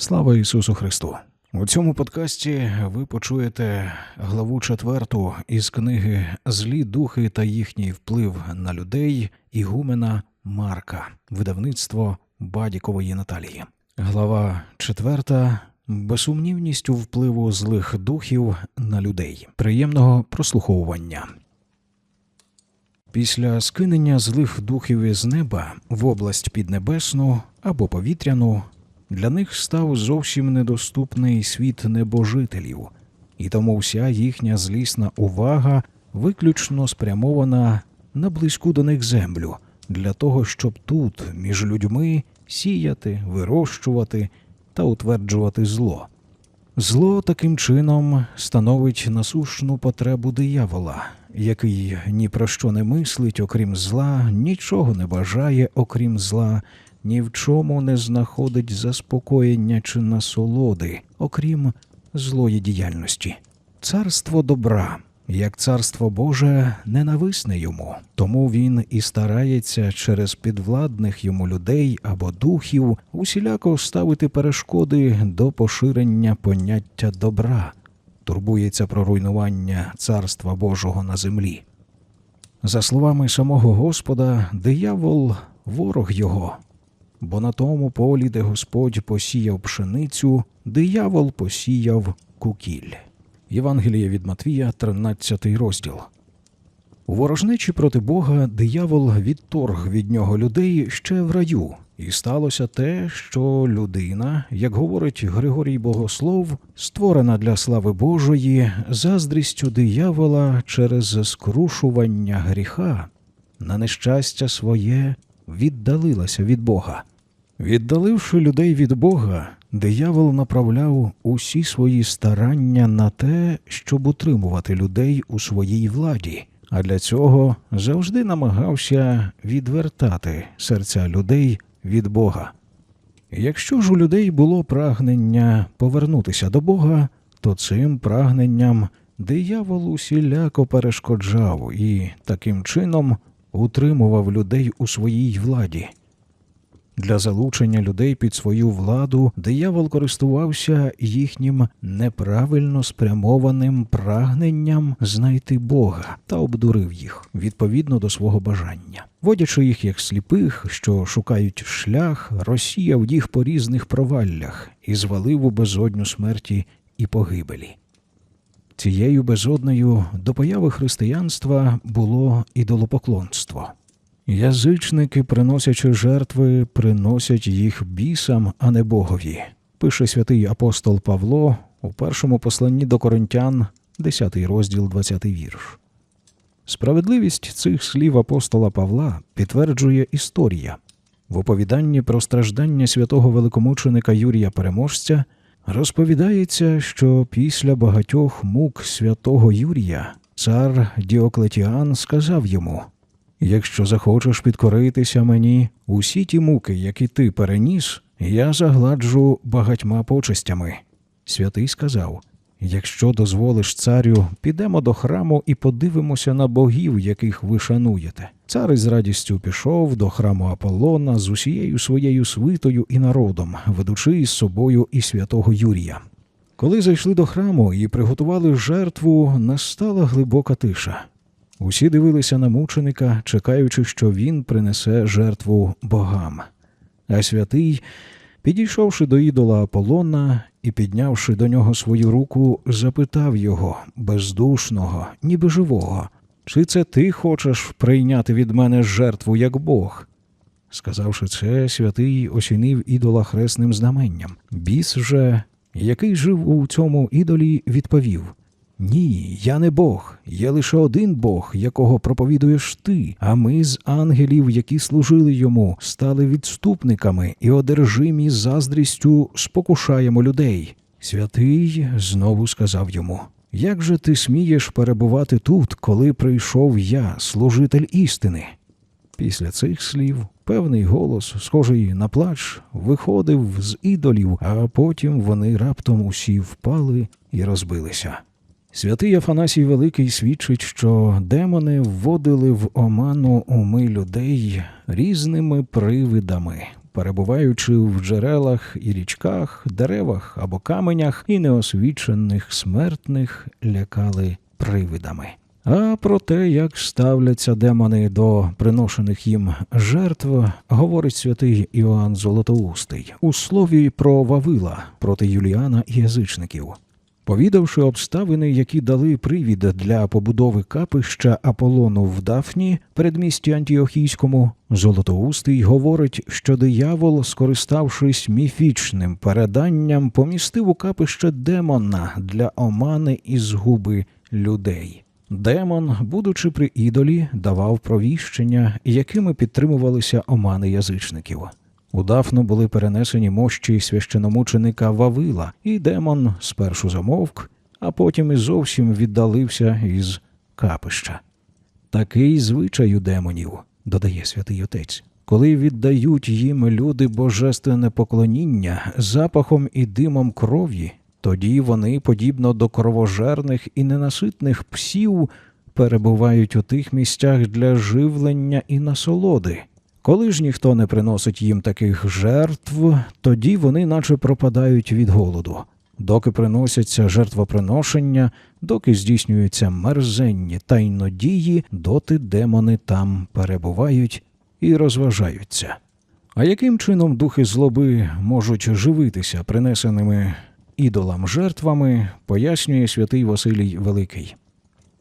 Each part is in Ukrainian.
Слава Ісусу Христу! У цьому подкасті ви почуєте главу четверту із книги Злі духи та їхній вплив на людей Ігумена Марка, видавництво Бадікової Наталії. Глава четверта безсумнівністю впливу злих духів на людей. Приємного прослуховування. Після скинення злих духів із неба в область піднебесну або повітряну для них став зовсім недоступний світ небожителів, і тому вся їхня злісна увага виключно спрямована на близьку до них землю, для того, щоб тут, між людьми, сіяти, вирощувати та утверджувати зло. Зло таким чином становить насущну потребу диявола, який ні про що не мислить, окрім зла, нічого не бажає, окрім зла, ні в чому не знаходить заспокоєння чи насолоди, окрім злої діяльності. Царство добра, як царство Боже, ненависне йому, тому він і старається через підвладних йому людей або духів усіляко ставити перешкоди до поширення поняття добра, турбується про руйнування царства Божого на землі. За словами самого Господа, диявол ворог його, бо на тому полі, де Господь посіяв пшеницю, диявол посіяв кукіль. Євангеліє від Матвія, 13 розділ. У ворожнечі проти Бога диявол відторг від нього людей ще в раю, і сталося те, що людина, як говорить Григорій Богослов, створена для слави Божої, заздрістю диявола через скрушування гріха, на нещастя своє віддалилася від Бога. Віддаливши людей від Бога, диявол направляв усі свої старання на те, щоб утримувати людей у своїй владі, а для цього завжди намагався відвертати серця людей від Бога. Якщо ж у людей було прагнення повернутися до Бога, то цим прагненням диявол усіляко перешкоджав і таким чином утримував людей у своїй владі. Для залучення людей під свою владу диявол користувався їхнім неправильно спрямованим прагненням знайти Бога та обдурив їх відповідно до свого бажання, водячи їх як сліпих, що шукають шлях, розсіяв їх по різних проваллях і звалив у безодню смерті і погибелі. Цією безодною до появи християнства було ідолопоклонство. Язичники, приносячи жертви, приносять їх бісам, а не Богові, пише святий апостол Павло у першому посланні до Коринтян, 10 розділ, 20 вірш. Справедливість цих слів апостола Павла підтверджує історія. В оповіданні про страждання святого великомученика Юрія Переможця розповідається, що після багатьох мук святого Юрія цар Діоклетіан сказав йому Якщо захочеш підкоритися мені, усі ті муки, які ти переніс, я загладжу багатьма почестями. Святий сказав: Якщо дозволиш царю, підемо до храму і подивимося на богів, яких ви шануєте. Цар із радістю пішов до храму Аполлона з усією своєю свитою і народом, ведучи із собою і святого Юрія. Коли зайшли до храму і приготували жертву, настала глибока тиша. Усі дивилися на мученика, чекаючи, що він принесе жертву богам. А святий, підійшовши до ідола Аполлона і піднявши до нього свою руку, запитав його, бездушного, ніби живого, чи це ти хочеш прийняти від мене жертву як Бог? Сказавши це, святий осінив ідола хресним знаменням. Біс же, який жив у цьому ідолі, відповів. Ні, я не Бог, є лише один Бог, якого проповідуєш ти, а ми з ангелів, які служили йому, стали відступниками і одержимі заздрістю спокушаємо людей. Святий знову сказав йому: Як же ти смієш перебувати тут, коли прийшов я, служитель істини? Після цих слів певний голос, схожий на плач, виходив з ідолів, а потім вони раптом усі впали і розбилися. Святий Афанасій Великий свідчить, що демони вводили в оману уми людей різними привидами, перебуваючи в джерелах і річках, деревах або каменях, і неосвічених смертних лякали привидами. А про те, як ставляться демони до приношених їм жертв, говорить святий Іоанн Золотоустий у слові про Вавила проти Юліана і язичників. Повідавши обставини, які дали привід для побудови капища Аполлону в Дафні, передмісті Антіохійському, Золотоустий говорить, що диявол, скориставшись міфічним переданням, помістив у капище демона для омани і згуби людей. Демон, будучи при ідолі, давав провіщення, якими підтримувалися омани язичників. У Дафну були перенесені мощі священомученика Вавила, і демон спершу замовк, а потім і зовсім віддалився із капища. Такий звичай у демонів, додає святий отець, коли віддають їм люди божественне поклоніння запахом і димом крові, тоді вони, подібно до кровожерних і ненаситних псів, перебувають у тих місцях для живлення і насолоди. Коли ж ніхто не приносить їм таких жертв, тоді вони наче пропадають від голоду. Доки приносяться жертвоприношення, доки здійснюються мерзенні тайнодії, доти демони там перебувають і розважаються. А яким чином духи злоби можуть живитися принесеними ідолам жертвами, пояснює святий Василій Великий.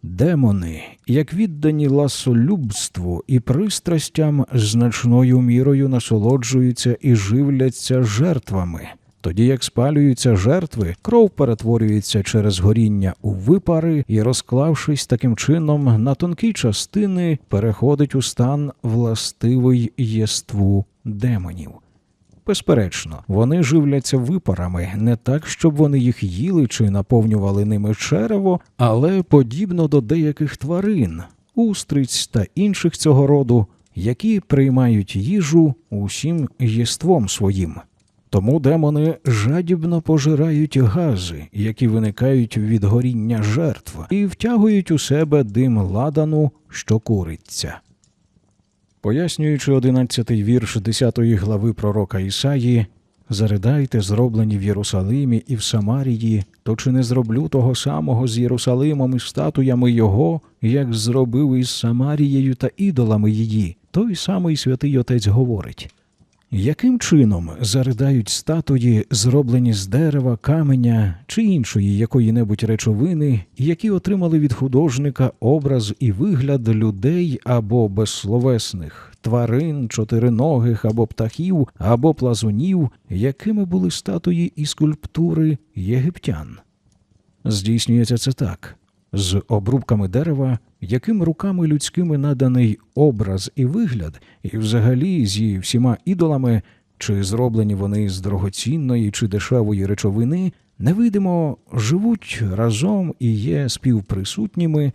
Демони, як віддані ласолюбству і пристрастям, значною мірою насолоджуються і живляться жертвами. Тоді як спалюються жертви, кров перетворюється через горіння у випари і, розклавшись таким чином на тонкі частини, переходить у стан властивий єству демонів. Безперечно, вони живляться випарами не так, щоб вони їх їли чи наповнювали ними черево, але подібно до деяких тварин, устриць та інших цього роду, які приймають їжу усім єством своїм. Тому демони жадібно пожирають гази, які виникають від горіння жертв, і втягують у себе дим ладану, що куриться. Пояснюючи одинадцятий вірш 10 глави пророка Ісаї, заридайте, зроблені в Єрусалимі і в Самарії, то чи не зроблю того самого з Єрусалимом і статуями його, як зробив із Самарією та ідолами її? Той самий святий Отець говорить. Яким чином заридають статуї, зроблені з дерева, каменя чи іншої якої-небудь речовини, які отримали від художника образ і вигляд людей або безсловесних тварин, чотириногих або птахів, або плазунів, якими були статуї і скульптури єгиптян? Здійснюється це так. З обрубками дерева, яким руками людськими наданий образ і вигляд, і взагалі зі всіма ідолами, чи зроблені вони з дорогоцінної чи дешевої речовини, невидимо живуть разом і є співприсутніми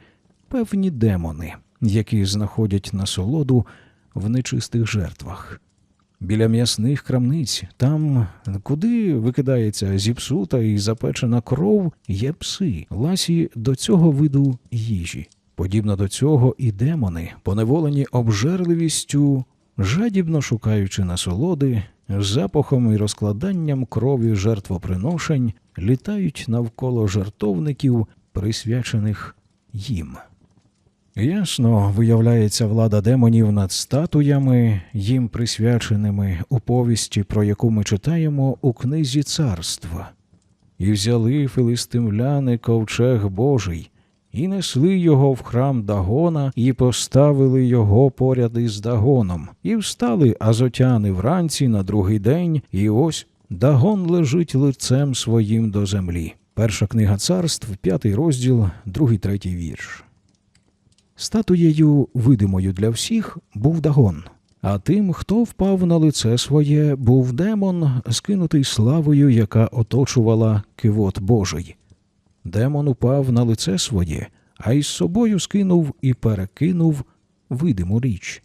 певні демони, які знаходять насолоду в нечистих жертвах. Біля м'ясних крамниць, там, куди викидається зіпсута і запечена кров, є пси, ласі до цього виду їжі. Подібно до цього і демони, поневолені обжерливістю, жадібно шукаючи насолоди, запахом і розкладанням крові жертвоприношень, літають навколо жертовників, присвячених їм. Ясно виявляється влада демонів над статуями, їм присвяченими у повісті, про яку ми читаємо у книзі царства. І взяли филистимляни ковчег Божий, і несли його в храм Дагона, і поставили його поряд із Дагоном, і встали азотяни вранці на другий день, і ось Дагон лежить лицем своїм до землі. Перша книга царств, п'ятий розділ, другий третій вірш. Статуєю, видимою для всіх, був Дагон, а тим, хто впав на лице своє, був демон, скинутий славою, яка оточувала кивот Божий. Демон упав на лице своє, а із собою скинув і перекинув видиму річ.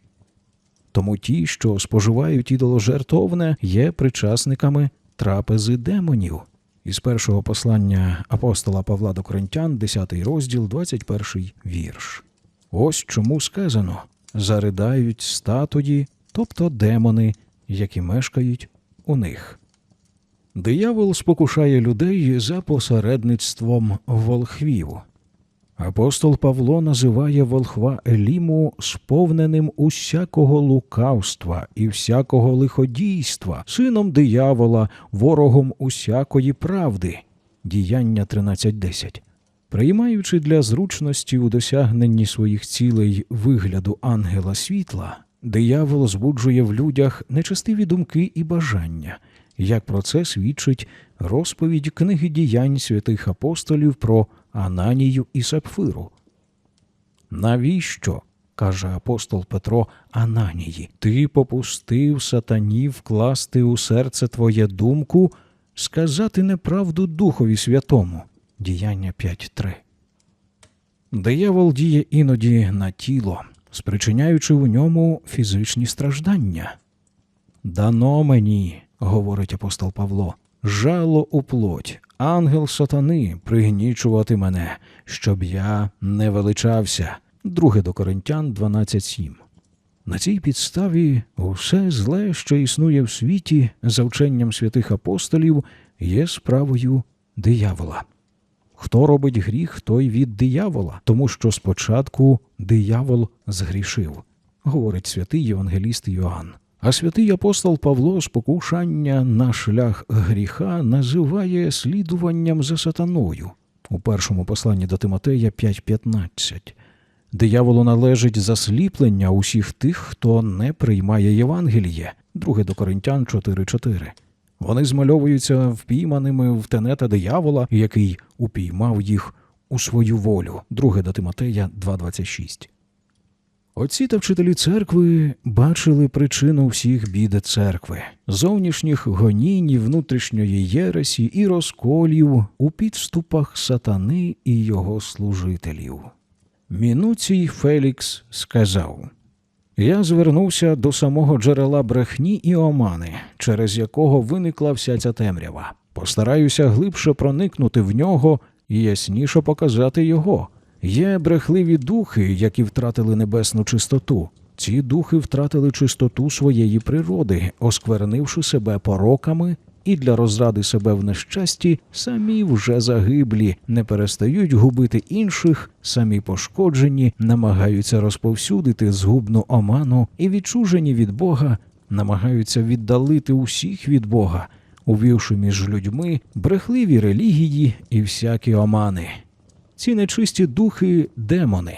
Тому ті, що споживають ідоложертовне, є причасниками трапези демонів. Із першого послання апостола Павла до Коринтян, 10 розділ, 21 вірш. Ось чому сказано заридають статуї, тобто демони, які мешкають у них. Диявол спокушає людей за посередництвом волхвів. Апостол Павло називає волхва Еліму сповненим усякого лукавства і всякого лиходійства, сином диявола, ворогом усякої правди. Діяння 13.10. Приймаючи для зручності у досягненні своїх цілей вигляду ангела світла, диявол збуджує в людях нечестиві думки і бажання, як про це свідчить розповідь книги діянь святих апостолів про Ананію і Сапфиру. Навіщо? каже апостол Петро Ананії, ти попустив сатані вкласти у серце твоє думку, сказати неправду Духові Святому. Діяння 5.3. Диявол діє іноді на тіло, спричиняючи у ньому фізичні страждання. Дано мені, говорить апостол Павло, жало у плоть, ангел сатани пригнічувати мене, щоб я не величався. 2 до Коринтян 12.7. На цій підставі усе зле, що існує в світі, за вченням святих апостолів, є справою диявола. Хто робить гріх, той від диявола, тому що спочатку диявол згрішив, говорить святий Євангеліст Йоанн. А святий апостол Павло спокушання на шлях гріха називає слідуванням за сатаною у першому посланні до Тимотея 5.15. Дияволу належить засліплення усіх тих, хто не приймає Євангеліє, 2 до Коринтян 4.4. Вони змальовуються впійманими в тенета диявола, який упіймав їх у свою волю, 2 до Тимотея 2.26. Отці та вчителі церкви бачили причину всіх бід церкви, зовнішніх гонінь, і внутрішньої єресі і розколів у підступах сатани і його служителів. Мінуцій Фелікс сказав: Я звернувся до самого джерела брехні і омани, через якого виникла вся ця темрява. Постараюся глибше проникнути в нього і ясніше показати його. Є брехливі духи, які втратили небесну чистоту. Ці духи втратили чистоту своєї природи, осквернивши себе пороками, і для розради себе в нещасті самі вже загиблі, не перестають губити інших, самі пошкоджені, намагаються розповсюдити згубну оману і відчужені від Бога, намагаються віддалити усіх від Бога, увівши між людьми брехливі релігії і всякі омани. Ці нечисті духи демони.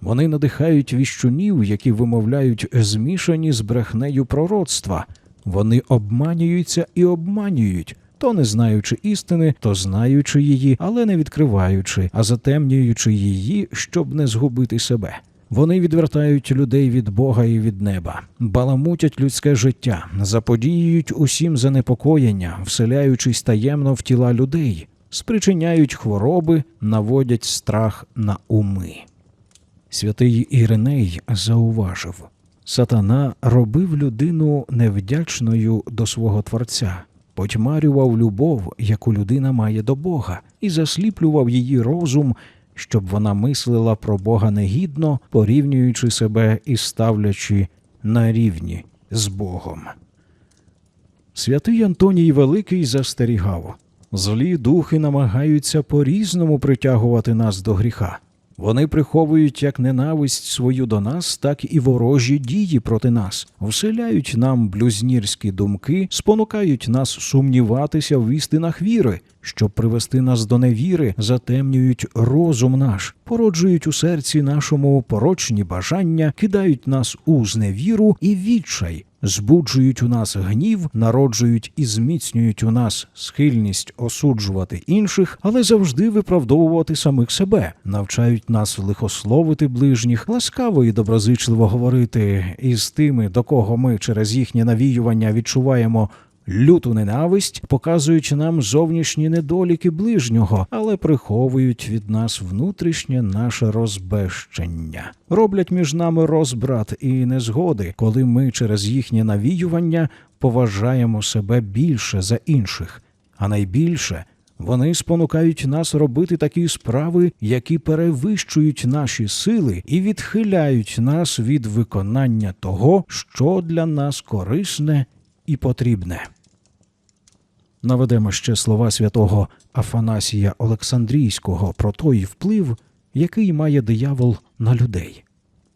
Вони надихають віщунів, які вимовляють змішані з брехнею пророцтва. Вони обманюються і обманюють, то не знаючи істини, то знаючи її, але не відкриваючи, а затемнюючи її, щоб не згубити себе. Вони відвертають людей від Бога і від неба, баламутять людське життя, заподіюють усім занепокоєння, вселяючись таємно в тіла людей, спричиняють хвороби, наводять страх на уми. Святий Іриней зауважив Сатана робив людину невдячною до свого Творця, потьмарював любов, яку людина має до Бога, і засліплював її розум, щоб вона мислила про Бога негідно, порівнюючи себе і ставлячи на рівні з Богом. Святий Антоній Великий застерігав злі духи намагаються по-різному притягувати нас до гріха. Вони приховують як ненависть свою до нас, так і ворожі дії проти нас, вселяють нам блюзнірські думки, спонукають нас сумніватися в істинах віри, щоб привести нас до невіри, затемнюють розум наш, породжують у серці нашому порочні бажання, кидають нас у зневіру і відчай, збуджують у нас гнів, народжують і зміцнюють у нас схильність осуджувати інших, але завжди виправдовувати самих себе, навчають нас лихословити ближніх, ласкаво і доброзичливо говорити із тими, до кого ми через їхнє навіювання відчуваємо. Люту ненависть показують нам зовнішні недоліки ближнього, але приховують від нас внутрішнє наше розбещення, роблять між нами розбрат і незгоди, коли ми через їхнє навіювання поважаємо себе більше за інших, а найбільше вони спонукають нас робити такі справи, які перевищують наші сили і відхиляють нас від виконання того, що для нас корисне і потрібне. Наведемо ще слова святого Афанасія Олександрійського про той вплив, який має диявол на людей.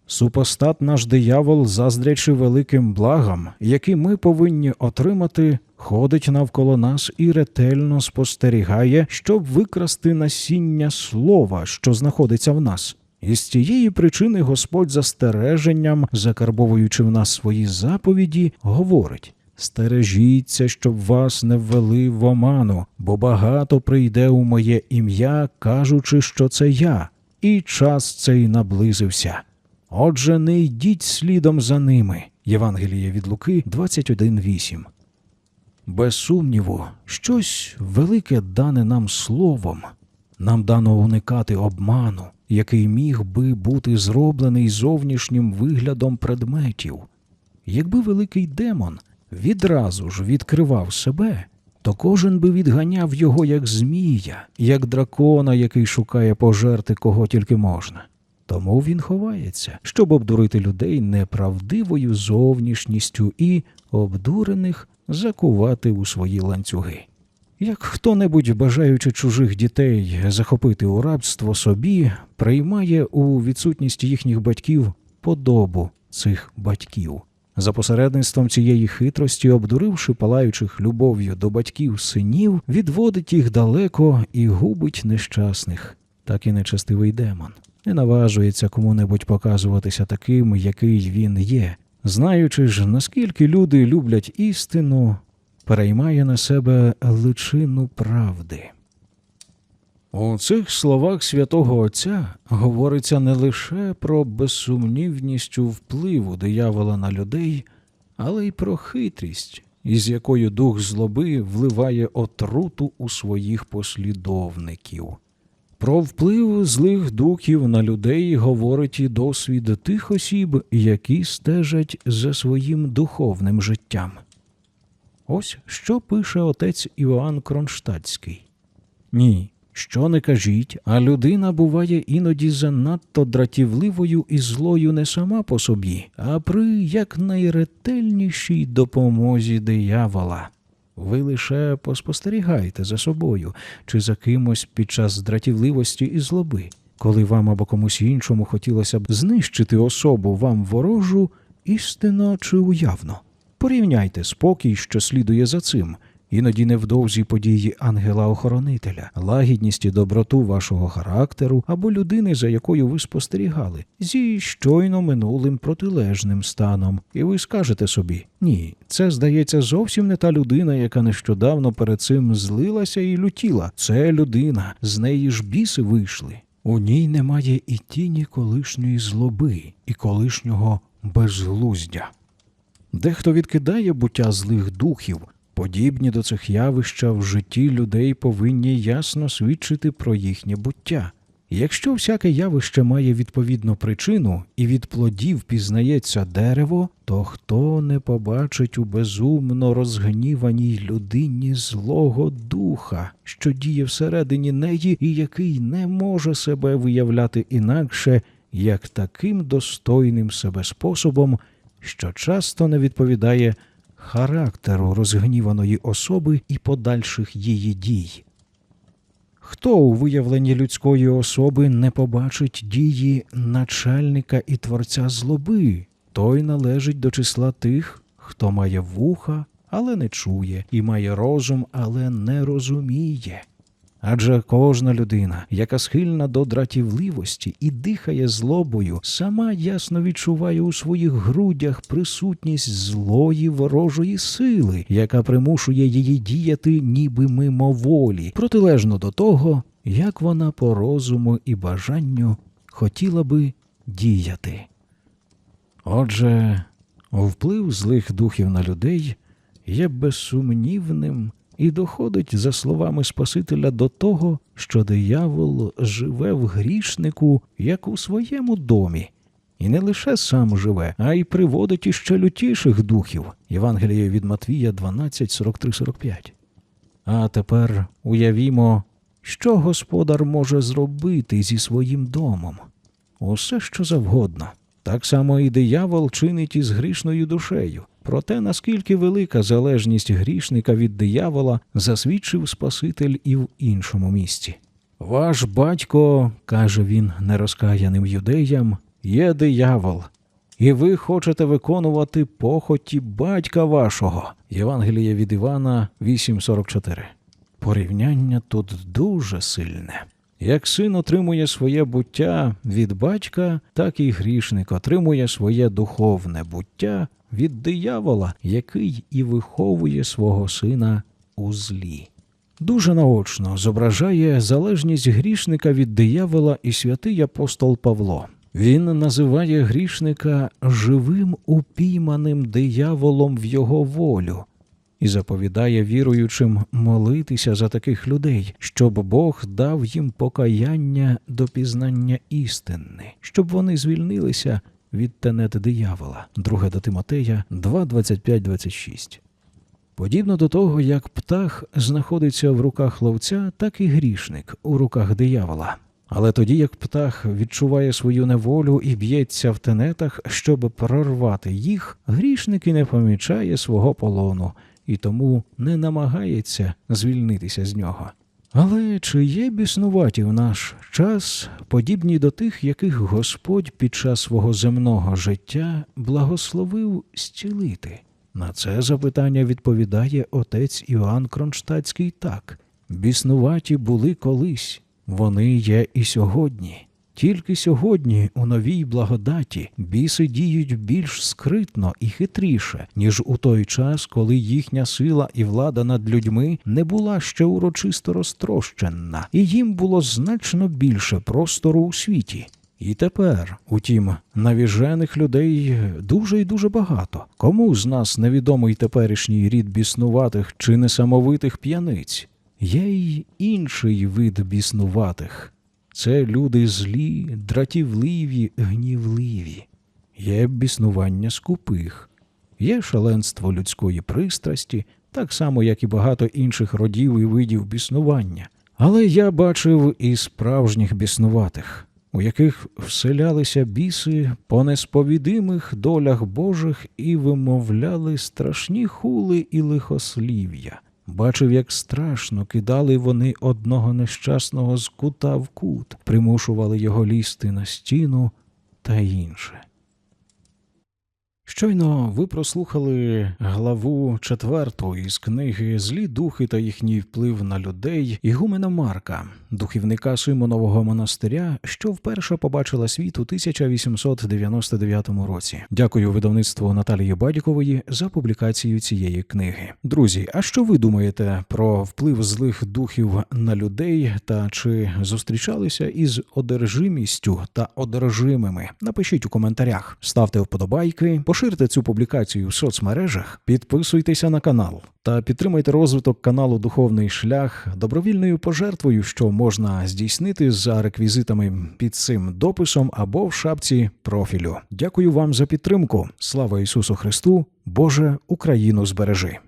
Супостат наш диявол, заздрячи великим благам, які ми повинні отримати, ходить навколо нас і ретельно спостерігає, щоб викрасти насіння слова, що знаходиться в нас. І з цієї причини Господь застереженням, закарбовуючи в нас свої заповіді, говорить: Стережіться, щоб вас не ввели в оману, бо багато прийде у моє ім'я, кажучи, що це я, і час цей наблизився. Отже, не йдіть слідом за ними. Євангеліє від Луки 21.8. Без сумніву, щось велике дане нам словом. Нам дано уникати обману, який міг би бути зроблений зовнішнім виглядом предметів. Якби великий демон відразу ж відкривав себе, то кожен би відганяв його як змія, як дракона, який шукає пожерти кого тільки можна. Тому він ховається, щоб обдурити людей неправдивою зовнішністю і обдурених закувати у свої ланцюги. Як хто-небудь, бажаючи чужих дітей захопити у рабство собі, приймає у відсутність їхніх батьків подобу цих батьків. За посередництвом цієї хитрості, обдуривши палаючих любов'ю до батьків синів, відводить їх далеко і губить нещасних, так і нечестивий демон. Не наважується кому-небудь показуватися таким, який він є, знаючи ж, наскільки люди люблять істину, переймає на себе личину правди. У цих словах святого Отця говориться не лише про безсумнівність у впливу диявола на людей, але й про хитрість, із якою дух злоби вливає отруту у своїх послідовників. Про вплив злих духів на людей говорить і досвід тих осіб, які стежать за своїм духовним життям. Ось що пише отець Іоанн Кронштадтський. Ні, що не кажіть, а людина буває іноді занадто дратівливою і злою не сама по собі, а при якнайретельнішій допомозі диявола. Ви лише поспостерігайте за собою чи за кимось під час дратівливості і злоби, коли вам або комусь іншому хотілося б знищити особу вам ворожу, істинно чи уявно. Порівняйте спокій, що слідує за цим, іноді невдовзі події ангела-охоронителя, лагідність і доброту вашого характеру або людини, за якою ви спостерігали, зі щойно минулим протилежним станом, і ви скажете собі: ні, це здається зовсім не та людина, яка нещодавно перед цим злилася і лютіла. Це людина, з неї ж біси вийшли. У ній немає і тіні колишньої злоби, і колишнього безглуздя. Дехто відкидає буття злих духів. Подібні до цих явища в житті людей повинні ясно свідчити про їхнє буття. Якщо всяке явище має відповідну причину і від плодів пізнається дерево, то хто не побачить у безумно розгніваній людині злого духа, що діє всередині неї і який не може себе виявляти інакше, як таким достойним себе способом, що часто не відповідає характеру розгніваної особи і подальших її дій. Хто у виявленні людської особи не побачить дії начальника і творця злоби, той належить до числа тих, хто має вуха, але не чує, і має розум, але не розуміє. Адже кожна людина, яка схильна до дратівливості і дихає злобою, сама ясно відчуває у своїх грудях присутність злої ворожої сили, яка примушує її діяти ніби мимоволі, протилежно до того, як вона по розуму і бажанню хотіла би діяти. Отже, вплив злих духів на людей є безсумнівним і доходить, за словами Спасителя, до того, що диявол живе в грішнику, як у своєму домі, і не лише сам живе, а й приводить іще лютіших духів. Євангеліє від Матвія 12, 43, 45. А тепер уявімо, що господар може зробити зі своїм домом. Усе що завгодно. Так само і диявол чинить із грішною душею. Про те, наскільки велика залежність грішника від диявола, засвідчив Спаситель і в іншому місці. Ваш батько, каже він нерозкаяним юдеям, є диявол, і ви хочете виконувати похоті батька вашого. Євангеліє від Івана 8.44. Порівняння тут дуже сильне. Як син отримує своє буття від батька, так і грішник отримує своє духовне буття від диявола, який і виховує свого сина у злі. Дуже наочно зображає залежність грішника від диявола і святий апостол Павло. Він називає грішника живим упійманим дияволом в його волю і заповідає віруючим молитися за таких людей, щоб Бог дав їм покаяння до пізнання істини, щоб вони звільнилися від тенет диявола. 2 до Тимотея 2, 25, 26. Подібно до того, як птах знаходиться в руках ловця, так і грішник у руках диявола. Але тоді як птах відчуває свою неволю і б'ється в тенетах, щоб прорвати їх, грішник і не помічає свого полону і тому не намагається звільнитися з нього. Але чи є біснуваті в наш час, подібні до тих, яких Господь під час свого земного життя благословив зцілити? На це запитання відповідає отець Іоанн Кронштадтський так: біснуваті були колись, вони є і сьогодні. Тільки сьогодні у новій благодаті біси діють більш скритно і хитріше, ніж у той час, коли їхня сила і влада над людьми не була ще урочисто розтрощена, і їм було значно більше простору у світі. І тепер, утім, навіжених людей дуже і дуже багато. Кому з нас невідомий теперішній рід біснуватих чи несамовитих п'яниць? Є й інший вид біснуватих. Це люди злі, дратівливі, гнівливі. Є біснування скупих, є шаленство людської пристрасті, так само, як і багато інших родів і видів біснування. Але я бачив і справжніх біснуватих, у яких вселялися біси по несповідимих долях Божих і вимовляли страшні хули і лихослів'я. Бачив, як страшно кидали вони одного нещасного з кута в кут, примушували його лізти на стіну та інше. Щойно ви прослухали главу четверту із книги Злі духи та їхній вплив на людей Ігумена Марка, духівника Симонового монастиря, що вперше побачила світ у 1899 році. Дякую видавництву Наталії Бадікової за публікацію цієї книги. Друзі, а що ви думаєте про вплив злих духів на людей та чи зустрічалися із одержимістю та одержимими? Напишіть у коментарях, ставте вподобайки. Поширте цю публікацію в соцмережах, підписуйтеся на канал та підтримайте розвиток каналу Духовний шлях добровільною пожертвою, що можна здійснити за реквізитами під цим дописом або в шапці профілю. Дякую вам за підтримку. Слава Ісусу Христу! Боже, Україну збережи!